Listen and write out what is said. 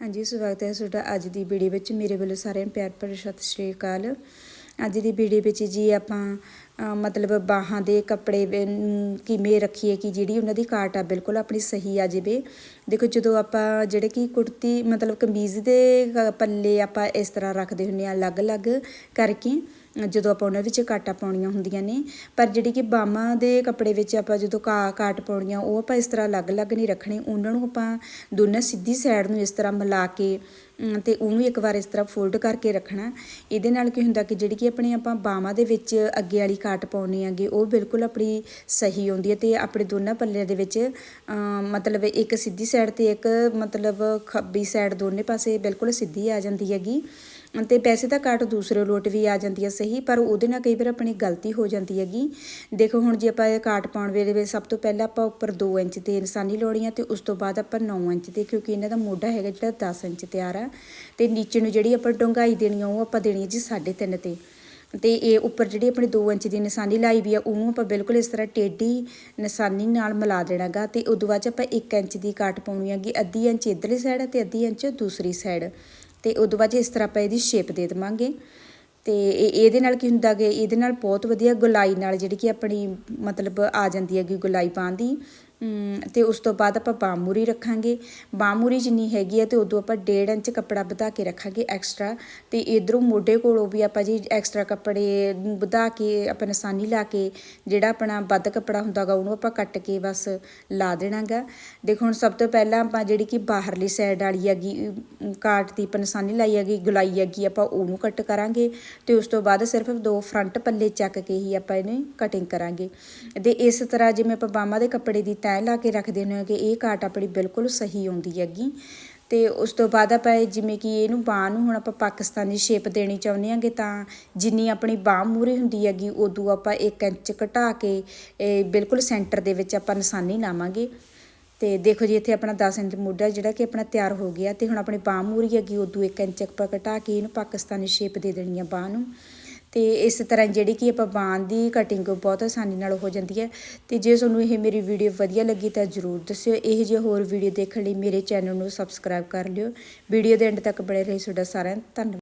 ਹਾਂਜੀ ਸਵਾਗਤ ਹੈ ਤੁਹਾਡਾ ਅੱਜ ਦੀ ਵੀਡੀਓ ਵਿੱਚ ਮੇਰੇ ਵੱਲੋਂ ਸਾਰਿਆਂ ਨੂੰ ਪਿਆਰ ਭਰੀ ਸਤਿ ਸ਼੍ਰੀ ਅਕਾਲ। ਅੱਜ ਦੀ ਵੀਡੀਓ ਵਿੱਚ ਜੀ ਆਪਾਂ ਮਤਲਬ ਬਾਹਾਂ ਦੇ ਕੱਪੜੇ ਕਿਵੇਂ ਰੱਖੀਏ ਕਿ ਜਿਹੜੀ ਉਹਨਾਂ ਦੀ ਕਾਟ ਆ ਬਿਲਕੁਲ ਆਪਣੀ ਸਹੀ ਆ ਜਾਵੇ। ਦੇਖੋ ਜਦੋਂ ਆਪਾਂ ਜਿਹੜੇ ਕਿ ਕੁੜਤੀ ਮਤਲਬ ਕਮੀਜ਼ ਦੇ ਪੱਲੇ ਆਪਾਂ ਇਸ ਤਰ੍ਹਾਂ ਰੱਖਦੇ ਹੁੰਦੇ ਆ ਅਲੱਗ-ਅਲੱਗ ਕਰਕੇ ਜਦੋਂ ਆਪਾਂ ਉਹਨਾਂ ਵਿੱਚ ਕਾਟਾਂ ਪਾਉਣੀਆਂ ਹੁੰਦੀਆਂ ਨੇ। ਪਰ ਜਿਹੜੀ ਕਿ ਬਾਹਾਂ ਦੇ ਕੱਪੜੇ ਵਿੱਚ ਆਪਾਂ ਜਦੋਂ ਕਾ ਕਾਟ ਪਾਉਣੀਆਂ ਉਹ ਆਪਾਂ ਇਸ ਤਰ੍ਹਾਂ ਅਲੱਗ-ਅਲੱਗ ਨਹੀਂ ਰੱਖਣੇ। ਉਹਨਾਂ ਨੂੰ ਆਪਾਂ ਦੋਨਾਂ ਸਿੱਧੀ ਸਾਈਡ ਨੂੰ ਇਸ ਤਰ੍ਹਾਂ ਮਿਲਾ ਕੇ ਅਮ, ਤੇ ਉਹਨੂੰ ਇੱਕ ਵਾਰ ਇਸ ਤਰ੍ਹਾਂ ਫੋਲਡ ਕਰਕੇ ਰੱਖਣਾ। ਇਹਦੇ ਨਾਲ ਕੀ ਹੁੰਦਾ ਕਿ ਜਿਹੜੀ ਕਿ ਆਪਣੇ ਆਪਾਂ ਬਾਹਾਂ ਦੇ ਵਿੱਚ ਅੱਗੇ ਵਾਲੀ ਕਾਟ ਪਾਉਣੀ ਹੈਗੀ ਉਹ ਬਿਲਕੁਲ ਆਪਣੀ ਸਹੀ ਆਉਂਦੀ ਹੈ ਤੇ ਆਪਣੇ ਦੋਨਾਂ ਪੱਲਿਆਂ ਦੇ ਵਿੱਚ ਮਤਲਬ ਇੱਕ ਸਿੱਧੀ ਸਾਈਡ ਤੇ ਇੱਕ ਮਤਲਬ ਖੱਬੀ ਸਾਈਡ ਦੋਨੇ ਪਾਸੇ ਬਿਲਕੁਲ ਸਿੱਧੀ ਆ ਜਾਂਦੀ ਹੈਗੀ। ਤੇ ਪੈਸੇ ਤਾਂ ਕਾਟ ਦੂਸਰੇ ਲੋਟ ਵੀ ਆ ਜਾਂਦੀ ਹੈ ਸਹੀ, ਪਰ ਉਹਦੇ ਨਾਲ ਕਈ ਵਾਰ ਆਪਣੀ ਗਲਤੀ ਹੋ ਜਾਂਦੀ ਹੈਗੀ। ਦੇਖੋ ਹੁਣ ਜੇ ਆਪਾਂ ਇਹ ਕਾਟ ਪਾਉਣ ਵੇਲੇ ਸਭ ਤੋਂ ਪਹਿਲਾਂ ਆਪਾਂ ਉੱਪਰ 2 ਇੰਚ ਤੇ ਨਿਸ਼ਾਨੀ ਲਾਉਣੀ ਆ ਤੇ ਉਸ ਤੋਂ ਬਾਅਦ ਆਪਾਂ 9 ਇੰਚ ਤੇ, ਕਿਉਂਕਿ ਇਹਨਾਂ ਦਾ ਮੋਢਾ ਹੈਗਾ ਜਿਹੜਾ 10 ਇੰਚ ਤਿਆਰ ਆ। ਤੇ ਨੀਚੇ ਨੂੰ ਜਿਹੜੀ ਆਪਾਂ ਡੂੰਘਾਈ ਦੇਣੀ ਆ, ਉਹ ਆਪਾਂ ਦੇਣੀ ਹੈ ਜੀ 3.5 ਤੇ। ਤੇ ਇਹ ਉੱਪਰ ਜਿਹੜੀ ਆਪਣੀ 2 ਇੰਚ ਦੀ ਨਿਸ਼ਾਨੀ ਲਾਈ ਵੀ ਆ, ਉਹਨੂੰ ਆਪਾਂ ਬਿਲਕੁਲ ਇਸ ਤਰ੍ਹਾਂ ਟੇਢੀ ਨਿਸ਼ਾਨੀ ਨਾਲ ਮਿਲਾ ਦੇਣਾਗਾ ਤੇ ਉਦੋਂ ਬਾਅਦ 'ਚ ਆਪਾਂ 1 ਇੰਚ ਦੀ ਕਾਟ ਪਾਉਣੀ ਹੈਗੀ ਅੱਧੀ ਇੰਚ ਇਧਰਲੀ ਸਾਈਡ ਤੇ ਅੱਧੀ ਇੰਚ ਦੂਸਰੀ ਸਾਈਡ ਤੇ ਉਦੋਂ ਬਾਅਦ 'ਚ ਇਸ ਤਰ੍ਹਾਂ ਆਪਾਂ ਇਹਦੀ ਸ਼ੇਪ ਦੇ ਦੇਵਾਂਗੇ ਤੇ ਇਹਦੇ ਨਾਲ ਕੀ ਹੁੰਦਾ ਕਿ ਇਹਦੇ ਨਾਲ ਬਹੁਤ ਵਧੀਆ ਗੁਲਾਈ ਨਾਲ ਜਿਹੜੀ ਕਿ ਆਪਣੀ ਮਤਲਬ ਆ ਜਾਂਦੀ ਹੈਗੀ ਗੁਲਾਈ ਪਾਉਣ ਦੀ ਤੇ ਉਸ ਤੋਂ ਬਾਅਦ ਆਪਾਂ ਬਾਮੂਰੀ ਰੱਖਾਂਗੇ। ਬਾਮੂਰੀ ਜਿੰਨੀ ਹੈਗੀ ਹੈ ਤੇ ਉਦੋਂ ਆਪਾਂ 1.5 ਇੰਚ ਕੱਪੜਾ ਵਧਾ ਕੇ ਰੱਖਾਂਗੇ ਐਕਸਟਰਾ ਤੇ ਇਧਰੋਂ ਮੋਢੇ ਕੋਲੋਂ ਵੀ ਆਪਾਂ ਜੀ ਐਕਸਟਰਾ ਕੱਪੜੇ ਵਧਾ ਕੇ, ਆਪਾਂ ਨਿਸ਼ਾਨੀ ਲਾ ਕੇ ਜਿਹੜਾ ਆਪਣਾ ਵੱਧ ਕੱਪੜਾ ਹੁੰਦਾਗਾ ਉਹਨੂੰ ਆਪਾਂ ਕੱਟ ਕੇ ਬਸ ਲਾ ਦੇਣਾਗਾ। ਦੇਖੋ ਹੁਣ ਸਭ ਤੋਂ ਪਹਿਲਾਂ ਆਪਾਂ ਜਿਹੜੀ ਕਿ ਬਾਹਰਲੀ ਸਾਈਡ ਵਾਲੀ ਹੈਗੀ ਕਾਟ ਦੀ ਆਪਾਂ ਨਿਸ਼ਾਨੀ ਲਾਈ ਹੈਗੀ, ਗੁਲਾਈ ਹੈਗੀ, ਆਪਾਂ ਉਹਨੂੰ ਕੱਟ ਕਰਾਂਗੇ। ਤੇ ਉਸ ਤੋਂ ਬਾਅਦ ਸਿਰਫ ਦੋ ਫਰੰਟ ਪੱਲੇ ਚੱਕ ਕੇ ਹੀ ਆਪਾਂ ਇਹਨੂੰ ਕਟਿੰਗ ਕਰਾਂਗੇ। ਤੇ ਇਸ ਤਰ੍ਹਾਂ ਜਿਵੇਂ ਆਪਾਂ ਬਾਹਾਂ ਦੇ ਕੱਪੜੇ ਦੀ ਤੈਅ ਲਾ ਕੇ ਰੱਖਦੇ ਨੇ ਕਿ ਇਹ ਕਾਟ ਆਪਣੀ ਬਿਲਕੁਲ ਸਹੀ ਆਉਂਦੀ ਹੈਗੀ। ਤੇ ਉਸ ਤੋਂ ਬਾਅਦ ਆਪਾਂ ਇਹ ਜਿਵੇਂ ਕਿ ਇਹਨੂੰ ਬਾਹ ਨੂੰ ਹੁਣ ਆਪਾਂ ਪਾਕਿਸਤਾਨੀ ਸ਼ੇਪ ਦੇਣੀ ਚਾਹੁੰਦੇ ਹਾਂਗੇ ਤਾਂ ਜਿੰਨੀ ਆਪਣੀ ਬਾਹ ਮੂਰੇ ਹੁੰਦੀ ਹੈਗੀ, ਉਦੋਂ ਆਪਾਂ 1 ਇੰਚ ਘਟਾ ਕੇ ਇਹ ਬਿਲਕੁਲ ਸੈਂਟਰ ਦੇ ਵਿੱਚ ਆਪਾਂ ਨਿਸ਼ਾਨੀ ਲਾਵਾਂਗੇ। ਤੇ ਦੇਖੋ ਜੀ, ਇੱਥੇ ਆਪਣਾ 10 ਇੰਚ ਮੋਢਾ ਜਿਹੜਾ ਕਿ ਆਪਣਾ ਤਿਆਰ ਹੋ ਗਿਆ ਤੇ ਹੁਣ ਆਪਣੀ ਬਾਹ ਮੂਰੀ ਹੈਗੀ, ਉਦੋਂ 1 ਇੰਚ ਆਪਾਂ ਘਟਾ ਕੇ ਇਹਨੂੰ ਪਾਕਿਸਤਾਨੀ ਸ਼ੇਪ ਦੇ ਦੇਣੀ ਆ ਬਾਹ ਨੂੰ। ਤੇ ਇਸ ਤਰ੍ਹਾਂ ਜਿਹੜੀ ਕਿ ਆਪਾਂ ਬਾਂਹ ਦੀ ਕਟਿੰਗ ਬਹੁਤ ਆਸਾਨੀ ਨਾਲ ਹੋ ਜਾਂਦੀ ਹੈ। ਤੇ ਜੇ ਤੁਹਾਨੂੰ ਇਹ ਮੇਰੀ ਵੀਡੀਓ ਵਧੀਆ ਲੱਗੀ ਤਾਂ ਜਰੂਰ ਦੱਸਿਓ। ਇਹ ਜਿਹੇ ਹੋਰ ਵੀਡੀਓ ਦੇਖਣ ਲਈ ਮੇਰੇ ਚੈਨਲ ਨੂੰ ਸਬਸਕ੍ਰਾਈਬ ਕਰ ਲਿਓ। ਵੀਡੀਓ ਦੇ ਐਂਡ ਤੱਕ ਬਣੇ ਰਹੀ ਤੁਹਾਡਾ ਸਾਰਿਆਂ ਦਾ ਧੰਨਵਾਦ।